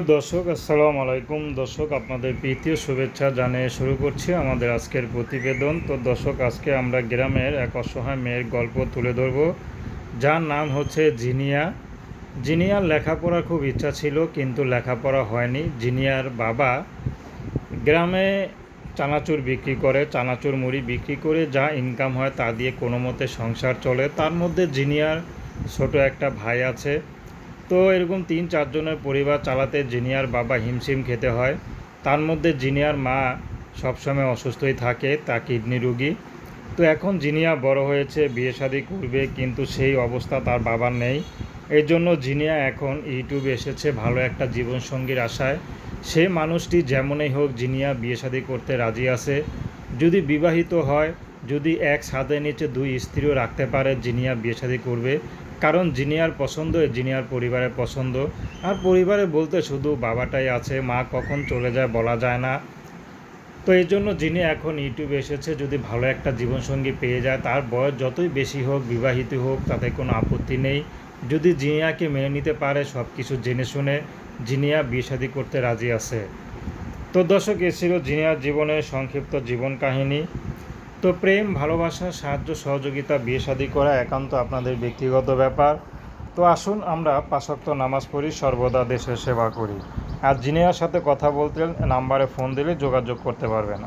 দর্শক, আসসালামু আলাইকুম। দর্শক, আপনাদের প্রীতীয় শুভেচ্ছা জানিয়ে শুরু করছি আমাদের আজকের প্রতিবেদন। তো দর্শক, আজকে আমরা গ্রামের এক অসহায় মেয়ের গল্প তুলে ধরব। যার নাম হচ্ছে জিনিয়া। জিনিয়ার লেখাপড়ার খুব ইচ্ছা ছিল, কিন্তু লেখাপড়া হয়নি। জিনিয়ার বাবা গ্রামে চানাচুর বিক্রি করে, চানাচুর মুড়ি বিক্রি করে যা ইনকাম হয় তা দিয়ে কোনো মতে সংসার চলে। তার মধ্যে জিনিয়ার ছোট একটা ভাই আছে। তো এরকম তিন চারজনের পরিবার চালাতে জিনিয়ার বাবা হিমশিম খেতে হয়। তার মধ্যে জিনিয়ার মা সবসময় অসুস্থই থাকে, তা কিডনি রুগী। তো এখন জিনিয়া বড় হয়েছে, বিয়ে শাদি করবে, কিন্তু সেই অবস্থা তার বাবার নেই। এই জন্য জিনিয়া এখন ইউটিউবে এসেছে ভালো একটা জীবনসঙ্গীর আশায়। সে মানুষটি যেমনই হোক জিনিয়া বিয়ে শাদি করতে রাজি আছে। যদি বিবাহিত হয় যদি এক ছাদের নিচে দুই স্ত্রীও রাখতে পারে জিনিয়া বিয়ে শাদি করবে। কারণ জিনিয়ার পছন্দ, জিনিয়ার পরিবারের পছন্দ। আর পরিবারে বলতে শুধু বাবাটাই আছে, মা কখন চলে যায় বলা যায় না। তো এই জন্য যিনি এখন ইউটিউবে এসেছে, যদি ভালো একটা জীবনসঙ্গী পেয়ে যায়, তার বয়স যতই বেশি হোক, বিবাহিত হোক, তাতে কোনো আপত্তি নেই। যদি জিনিয়াকে মেনে নিতে পারে সব কিছু জেনে শুনে জিনিয়া বিয়ে শাদী করতে রাজি আছে। তো দর্শক, এ ছিল জিনিয়ার জীবনের সংক্ষিপ্ত জীবন কাহিনী। তো প্রেম ভালোবাসা, সাহায্য, সহযোগিতা, বিয়ে শাদী করা একান্ত আপনাদের ব্যক্তিগত ব্যাপার। তো আসুন আমরা পাশক্ত নামাজ পড়ি, সর্বদা দেশের সেবা করি। আর জিনিয়ার সাথে কথা বলতে নাম্বারে ফোন দিলে যোগাযোগ করতে পারবেন।